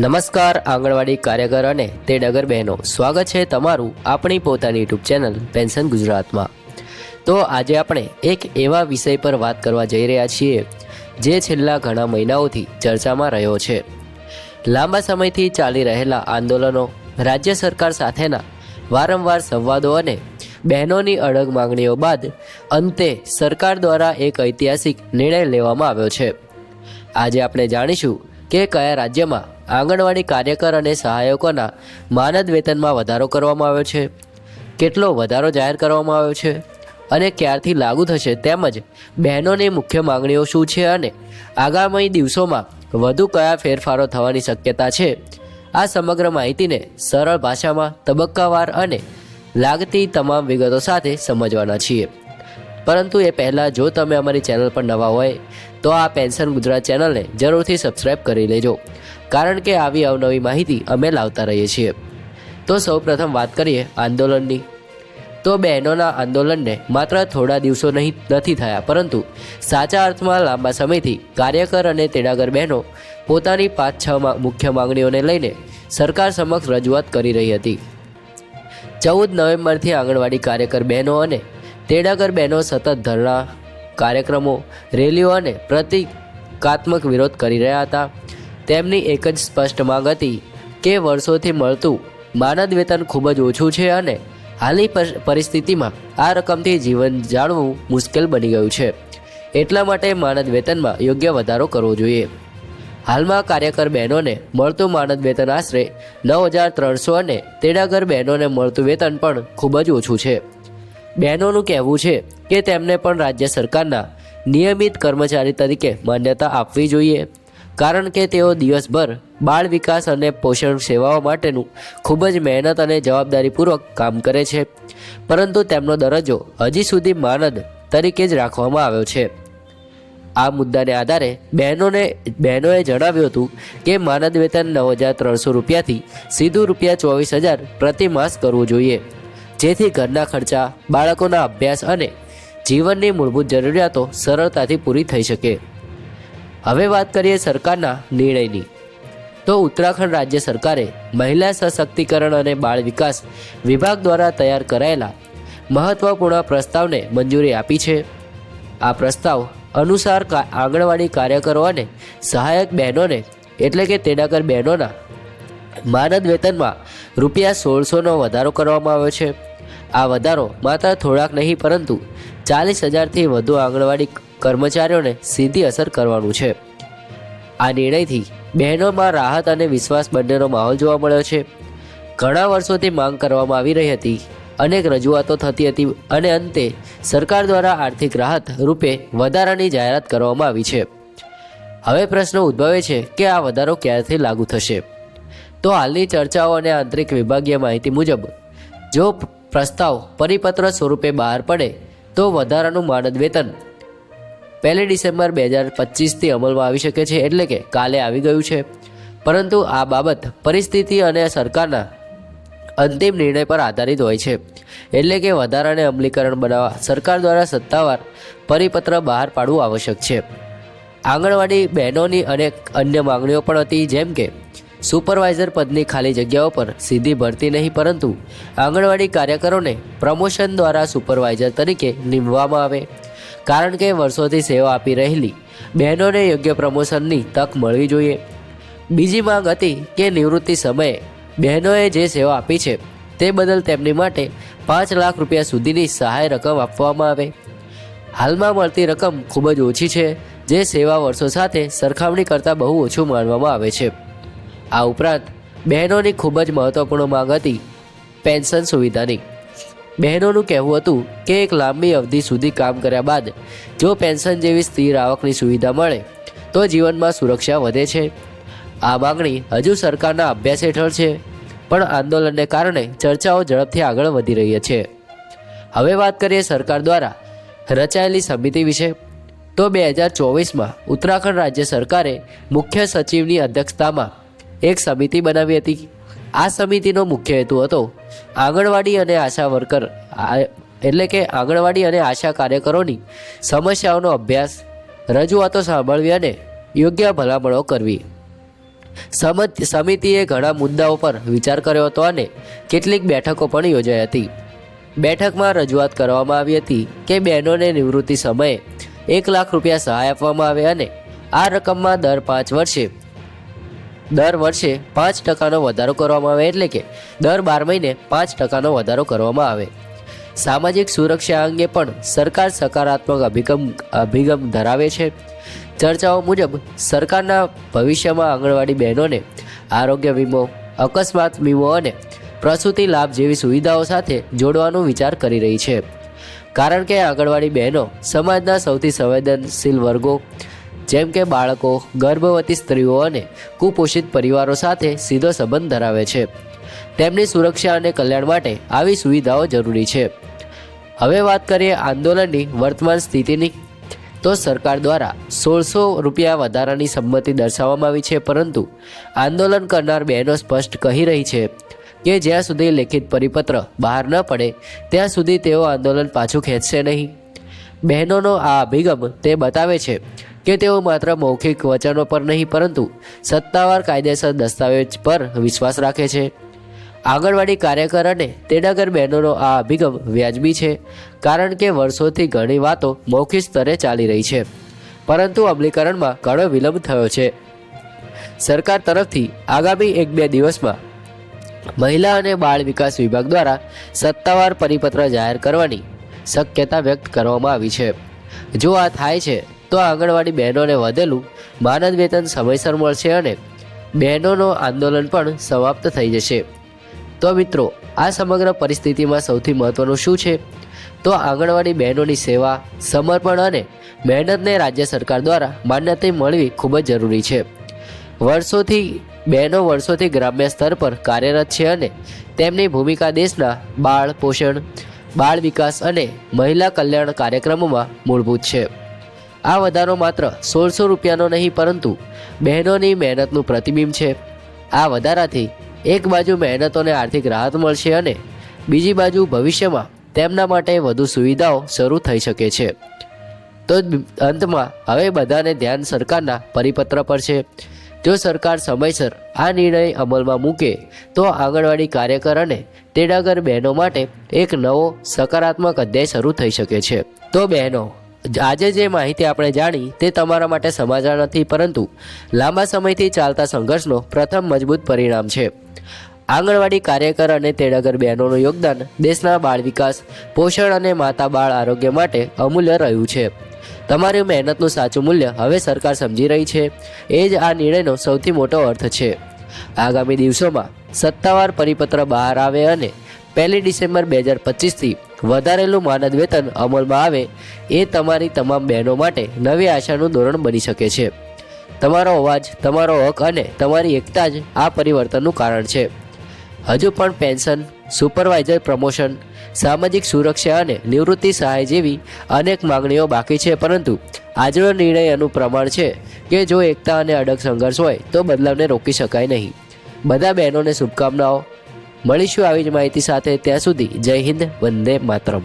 નમસ્કાર, આંગણવાડી કાર્યકર અને તે ડગર બહેનો. સ્વાગત છે તમારું આપણી પોતાની યુટ્યુબ ચેનલ પેન્શન ગુજરાતમાં. તો આજે આપણે એક એવા વિષય પર વાત કરવા જઈ રહ્યા છીએ, જે છેલ્લા ઘણા મહિનાઓથી ચર્ચામાં રહ્યો છે. લાંબા સમયથી ચાલી રહેલા આંદોલનો, રાજ્ય સરકાર સાથેના વારંવાર સંવાદો અને બહેનોની અડગ માંગણીઓ બાદ અંતે સરકાર દ્વારા એક ઐતિહાસિક નિર્ણય લેવામાં આવ્યો છે. આજે આપણે જાણીશું કે કયા રાજ્યમાં આંગણવાડી કાર્યકર અને સહાયકોના માનદ વેતનમાં વધારો કરવામાં આવ્યો છે. કેટલો વધારો જાહેર કરવામાં આવ્યો છે અને ક્યારથી લાગુ થશે તેમજ બહેનોની મુખ્ય માંગણીઓ શું છે અને આગામી દિવસોમાં વધુ કયા ફેરફારો થવાની શક્યતા છે? આ સમગ્ર માહિતીને સરળ ભાષામાં તબક્કાવાર અને લાગતી તમામ વિગતો સાથે સમજવાના છીએ. પરંતુ એ પહેલાં જો તમે અમારી ચેનલ પર નવા હોય તો આ પેન્શન ગુજરાત ચેનલને જરૂરથી સબસ્ક્રાઈબ કરી લેજો. કારણ કે આવી અવનવી માહિતી અમે લાવતા રહીએ છીએ. તો સૌપ્રથમ વાત કરીએ આંદોલનની. તો બહેનોના આંદોલનને માત્ર થોડા દિવસો નહીં, નથી થયા, પરંતુ સાચા અર્થમાં લાંબા સમયથી કાર્યકર અને તેડાગર બહેનો પોતાની પાંચ છ મુખ્ય માંગણીઓને લઈને સરકાર સમક્ષ રજૂઆત કરી રહી હતી. ચૌદ નવેમ્બરથી આંગણવાડી કાર્યકર બહેનો અને તેડાગર બહેનો સતત ધરણા, કાર્યક્રમો, રેલીઓ અને પ્રતિકાત્મક વિરોધ કરી રહ્યા હતા. તેમની એક જ સ્પષ્ટ માંગ હતી કે વર્ષોથી મળતું માનદ વેતન ખૂબ જ ઓછું છે અને હાલની પર- પરિસ્થિતિમાં આ રકમથી જીવન જાળવું મુશ્કેલ બની ગયું છે. એટલા માટે માનદ વેતનમાં યોગ્ય વધારો કરવો જોઈએ. હાલમાં કાર્યકર બહેનોને મળતું માનદ વેતન આશરે નવ હજાર ત્રણસો અને તેડાગર બહેનોને મળતું વેતન પણ ખૂબ જ ઓછું છે. બહેનોનું કહેવું છે કે તેમને પણ રાજ્ય સરકારના નિયમિત કર્મચારી તરીકે માન્યતા આપવી જોઈએ. કારણ કે તેઓ દિવસભર બાળ વિકાસ અને પોષણ સેવાઓ માટેનું ખૂબ જ મહેનત અને જવાબદારીપૂર્વક કામ કરે છે. પરંતુ તેમનો દરજ્જો હજી સુધી માનદ તરીકે જ રાખવામાં આવ્યો છે. આ મુદ્દાને આધારે બહેનોને, બહેનોએ જણાવ્યું હતું કે માનદ વેતન નવ હજાર ત્રણસો રૂપિયાથી સીધું રૂપિયા ચોવીસ હજાર પ્રતિ માસ કરવું જોઈએ. જેથી ઘરના ખર્ચા, બાળકોના અભ્યાસ અને જીવનની મૂળભૂત જરૂરિયાતો સરળતાથી પૂરી થઈ શકે. હવે વાત કરીએ સરકારના નિર્ણયની. તો ઉત્તરાખંડ રાજ્ય સરકારે મહિલા સશક્તિકરણ અને બાળ વિકાસ વિભાગ દ્વારા તૈયાર કરાયેલા મહત્વપૂર્ણ પ્રસ્તાવને મંજૂરી આપી છે. આ પ્રસ્તાવ અનુસાર આંગણવાડી કાર્યકરો અને સહાયક બહેનોને, એટલે કે તેડાગર બહેનોના માનદ વેતનમાં રૂપિયા સોળસોનો વધારો કરવામાં આવ્યો છે. આ વધારો માત્ર થોડાક નહીં, પરંતુ ચાલીસ હજારથી વધુ આંગણવાડી કર્મચારીઓને સીધી અસર કરવાનું છે. આ નિર્ણયથી બહેનોમાં રાહત અને વિશ્વાસ બંનેનો માહોલ જોવા મળ્યો છે. ઘણા વર્ષોથી માંગ કરવામાં આવી રહી હતી. અનેક રજૂઆતો થતી હતી અને અંતે સરકાર દ્વારા આર્થિક રાહત રૂપે વધારાની જાહેરાત કરવામાં આવી છે. હવે પ્રશ્ન ઉદ્ભવે છે કે આ વધારો ક્યારથી લાગુ થશે? તો હાલની ચર્ચાઓ અને આંતરિક વિભાગીય માહિતી મુજબ, જો પ્રસ્તાવ પરિપત્ર સ્વરૂપે બહાર પડે, તો વધારાનું માનદ વેતન પહેલી ડિસેમ્બર બે હજાર પચીસથી અમલમાં આવી શકે છે એટલે કે કાલે આવી ગયું છે. પરંતુ આ બાબત પરિસ્થિતિ અને સરકારના અંતિમ નિર્ણય પર આધારિત હોય છે. એટલે કે વધારાને અમલીકરણ બનાવવા સરકાર દ્વારા સત્તાવાર પરિપત્ર બહાર પાડવું આવશ્યક છે. આંગણવાડી બહેનોની અનેક અન્ય માંગણીઓ પણ હતી, જેમ કે સુપરવાઇઝર પદની ખાલી જગ્યાઓ પર સીધી ભરતી નહીં, પરંતુ આંગણવાડી કાર્યકરોને પ્રમોશન દ્વારા સુપરવાઇઝર તરીકે નીમવામાં આવે. કારણ કે વર્ષોથી સેવા આપી રહેલી બહેનોને યોગ્ય પ્રમોશનની તક મળવી જોઈએ. બીજી માંગ હતી કે નિવૃત્તિ સમયે બહેનોએ જે સેવા આપી છે, તે બદલ તેમની માટે પાંચ લાખ રૂપિયા સુધીની સહાય રકમ આપવામાં આવે. હાલમાં મળતી રકમ ખૂબ જ ઓછી છે, જે સેવા વર્ષો સાથે સરખામણી કરતાં બહુ ઓછું માનવામાં આવે છે. આ ઉપરાંત, બહેનોની ખૂબ જ મહત્વપૂર્ણ માંગ હતી પેન્શન સુવિધાની. બહેનોનું કહેવું હતું કે એક લાંબી અવધિ સુધી કામ કર્યા બાદ જો પેન્શન જેવી સ્થિર આવકની સુવિધા મળે, તો જીવનમાં સુરક્ષા વધે છે. આ માગણી હજુ સરકારના અભ્યાસ હેઠળ છે, પણ આંદોલનને કારણે ચર્ચાઓ ઝડપથી આગળ વધી રહી છે. હવે વાત કરીએ સરકાર દ્વારા રચાયેલી સમિતિ વિશે. તો બે હજાર ચોવીસમાં ઉત્તરાખંડ રાજ્ય સરકારે મુખ્ય સચિવની અધ્યક્ષતામાં એક સમિતિ બનાવી હતી. આ સમિતિનો મુખ્ય હેતુ હતો આંગણવાડી અને આશા વર્કર એટલે કે આંગણવાડી અને આશા કાર્યકરોની સમસ્યાઓનો અભ્યાસ, રજૂઆતો સાંભળવી અને યોગ્ય ભલામણો કરવી. સમત, સમિતિએ ઘણા મુદ્દાઓ પર વિચાર કર્યો હતો અને કેટલીક બેઠકો પણ યોજાઈ હતી. બેઠકમાં રજૂઆત કરવામાં આવી હતી કે બહેનોને નિવૃત્તિ સમયે એક લાખ રૂપિયા સહાય આપવામાં આવે અને આ રકમમાં દર પાંચ વર્ષે દર વર્ષે પાંચ ટકાનો વધારો કરવામાં આવે એટલે કે દર બાર મહિને પાંચ ટકાનો વધારો કરવામાં આવે. સામાજિક સુરક્ષા અંગે પણ સરકાર સકારાત્મક અભિગમ અભિગમ ધરાવે છે. ચર્ચાઓ મુજબ સરકારના ભવિષ્યમાં આંગણવાડી બહેનોને આરોગ્ય વીમો, અકસ્માત વીમો અને પ્રસૂતિ લાભ જેવી સુવિધાઓ સાથે જોડવાનો વિચાર કરી રહી છે. કારણ કે આંગણવાડી બહેનો સમાજના સૌથી સંવેદનશીલ વર્ગો જેમ કે બાળકો, ગર્ભવતી સ્ત્રીઓ અને કુપોષિત પરિવારો સાથે સીધો સંબંધ ધરાવે છે. તેમની સુરક્ષા અને કલ્યાણ માટે આવી સુવિધાઓ જરૂરી છે. હવે વાત કરીએ આંદોલનની વર્તમાન સ્થિતિની. તો સરકાર દ્વારા સોળસો રૂપિયા વધારાની સંમતિ દર્શાવવામાં આવી છે, પરંતુ આંદોલન કરનાર બહેનો સ્પષ્ટ કહી રહી છે કે જ્યાં સુધી લેખિત પરિપત્ર બહાર ન પડે, ત્યાં સુધી તેઓ આંદોલન પાછું ખેંચશે નહીં. બહેનોનો આ અભિગમ તે બતાવે છે કે તેઓ માત્ર મૌખિક વચનો પર નહીં, પરંતુ સત્તાવાર કાયદેસર દસ્તાવેજ પર વિશ્વાસ રાખે છે. આંગણવાડી કાર્યકર અને તેડાગર બહેનોનો આ અભિગમ વ્યાજબી છે, કારણ કે વર્ષોથી ઘણી વાતો મૌખિક સ્તરે ચાલી રહી છે, પરંતુ અમલીકરણમાં ઘણો વિલંબ થયો છે. સરકાર તરફથી આગામી એક બે દિવસમાં મહિલા અને બાળ વિકાસ વિભાગ દ્વારા સત્તાવાર પરિપત્ર જાહેર કરવાની શક્યતા વ્યક્ત કરવામાં આવી છે. જો આ થાય છે, તો આંગણવાડી બહેનોને વધેલું માનદ વેતન સમયસર મળશે અને બહેનોનો આંદોલન પણ સમાપ્ત થઈ જશે. તો મિત્રો, આ સમગ્ર પરિસ્થિતિમાં સૌથી મહત્વનું શું છે? તો આંગણવાડી બહેનોની સેવા, સમર્પણ અને મહેનતને રાજ્ય સરકાર દ્વારા માન્યતા મળવી ખૂબ જ જરૂરી છે. વર્ષોથી, બહેનો વર્ષોથી ગ્રામ્ય સ્તર પર કાર્યરત છે અને તેમની ભૂમિકા દેશના બાળ પોષણ બાળ વિકાસ અને મહિલા કલ્યાણ કાર્યક્રમોમાં મૂળભૂત છે. આ વધારો માત્ર સોળસો રૂપિયાનો નહીં, પરંતુ બહેનોની મહેનતનું પ્રતિબિંબ છે. આ વધારાથી એક બાજુ મહેનતોને આર્થિક રાહત મળશે અને બીજી બાજુ ભવિષ્યમાં તેમના માટે વધુ સુવિધાઓ શરૂ થઈ શકે છે. તો અંતમાં હવે બધાને ધ્યાન સરકારના પરિપત્ર પર છે. જો સરકાર સમયસર આ નિર્ણય અમલમાં મૂકે, તો આંગણવાડી કાર્યકર અને તેડાગર બહેનો માટે એક નવો સકારાત્મક અધ્યાય શરૂ થઈ શકે છે. તો બહેનો, આજે જે માહિતી આપણે જાણી તે તમારા માટે સમાચાર નથી, પરંતુ લાંબા સમયથી ચાલતા સંઘર્ષનો પ્રથમ મજબૂત પરિણામ છે. આંગણવાડી કાર્યકર અને તેડાગર બહેનોનું યોગદાન દેશના બાળ વિકાસ પોષણ અને માતા બાળ આરોગ્ય માટે અમૂલ્ય રહ્યું છે. તમારી મહેનતનું સાચું મૂલ્ય હવે સરકાર સમજી રહી છે. એ જ આ નિર્ણયનો સૌથી મોટો અર્થ છે. આગામી દિવસોમાં સત્તાવાર પરિપત્ર બહાર આવે અને પહેલી ડિસેમ્બર બે હજાર પચીસથી વધારેલું માનદ વેતન અમલમાં આવે એ તમારી તમામ બહેનો માટે નવી આશાનું ધોરણ બની શકે છે. તમારો અવાજ, તમારો હક અને તમારી એકતા જ આ પરિવર્તનનું કારણ છે. હજુ પણ પેન્શન, સુપરવાઇઝર પ્રમોશન સામાજિક સુરક્ષા અને નિવૃત્તિ સહાય જેવી અનેક માંગણીઓ બાકી છે, પરંતુ આજનો નિર્ણય એનું પ્રમાણ છે કે જો એકતા અને અડગ સંઘર્ષ હોય, તો બદલાવને રોકી શકાય નહીં. બધા બહેનોને શુભકામનાઓ. મળીશું આવી જ માહિતી સાથે. ત્યાં સુધી જય હિન્દ, વંદે માતરમ.